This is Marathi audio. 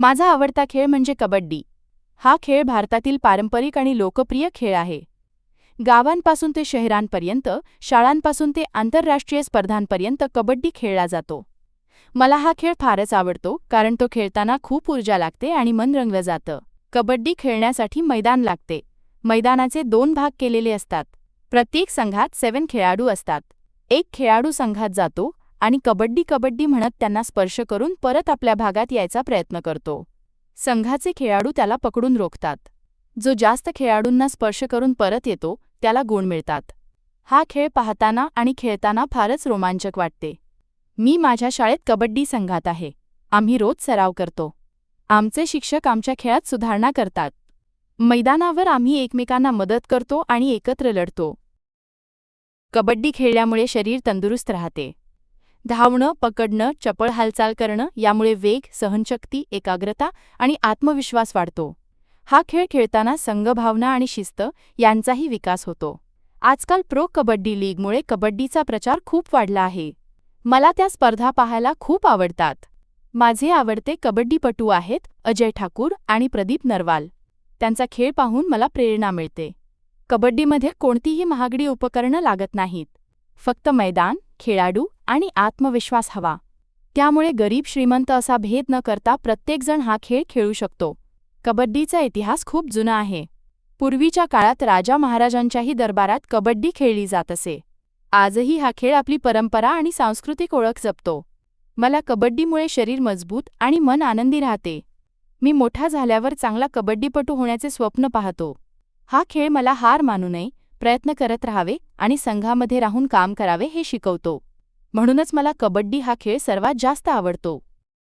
माझा आवडता खेळ म्हणजे कबड्डी. हा खेळ भारतातील पारंपरिक आणि लोकप्रिय खेळ आहे. गावांपासून ते शहरांपर्यंत शाळांपासून ते आंतरराष्ट्रीय स्पर्धांपर्यंत कबड्डी खेळला जातो. मला हा खेळ फारच आवडतो कारण तो खेळताना खूप ऊर्जा लागते आणि मन रंगलं जातं. कबड्डी खेळण्यासाठी मैदान लागते. मैदानाचे दोन भाग केलेले असतात. प्रत्येक संघात सेवन खेळाडू असतात. एक खेळाडू संघात जातो आणि कबड्डी कबड्डी म्हणत त्यांना स्पर्श करून परत आपल्या भागात यायचा प्रयत्न करतो. संघाचे खेळाडू त्याला पकडून रोखतात. जो जास्त खेळाडूंना स्पर्श करून परत येतो त्याला गुण मिळतात. हा खेळ पाहताना आणि खेळताना फारच रोमांचक वाटते. मी माझ्या शाळेत कबड्डी संघात आहे. आम्ही रोज सराव करतो. आमचे शिक्षक आमच्या खेळात सुधारणा करतात. मैदानावर आम्ही एकमेकांना मदत करतो आणि एकत्र लढतो. कबड्डी खेळल्यामुळे शरीर तंदुरुस्त राहते. धावणं पकडणं चपळ हालचाल करणं यामुळे वेग सहनशक्ती एकाग्रता आणि आत्मविश्वास वाढतो. हा खेळ खेळताना संघभावना आणि शिस्त यांचाही विकास होतो. आजकाल प्रो कबड्डी लीगमुळे कबड्डीचा प्रचार खूप वाढला आहे. मला त्या स्पर्धा पाहायला खूप आवडतात. माझे आवडते कबड्डीपटू आहेत अजय ठाकूर आणि प्रदीप नरवाल. त्यांचा खेळ पाहून मला प्रेरणा मिळते. कबड्डीमध्ये कोणतीही महागडी उपकरणं लागत नाहीत. फक्त मैदान खेळाडू आणि आत्मविश्वास हवा. त्यामुळे गरीब श्रीमंत असा भेद न करता प्रत्येकजण हा खेळ खेळू शकतो. कबड्डीचा इतिहास खूप जुना आहे. पूर्वीच्या काळात राजा महाराजांच्याही दरबारात कबड्डी खेळली जात असे. आजही हा खेळ आपली परंपरा आणि सांस्कृतिक ओळख जपतो. मला कबड्डीमुळे शरीर मजबूत आणि मन आनंदी राहते. मी मोठा झाल्यावर चांगला कबड्डीपटू होण्याचे स्वप्न पाहतो. हा खेळ मला हार मानू नये प्रयत्न करत राहावे आणि संघामध्ये राहून काम करावे हे शिकवतो. म्हणूनच मला कबड्डी हा खेळ सर्वात जास्त आवडतो.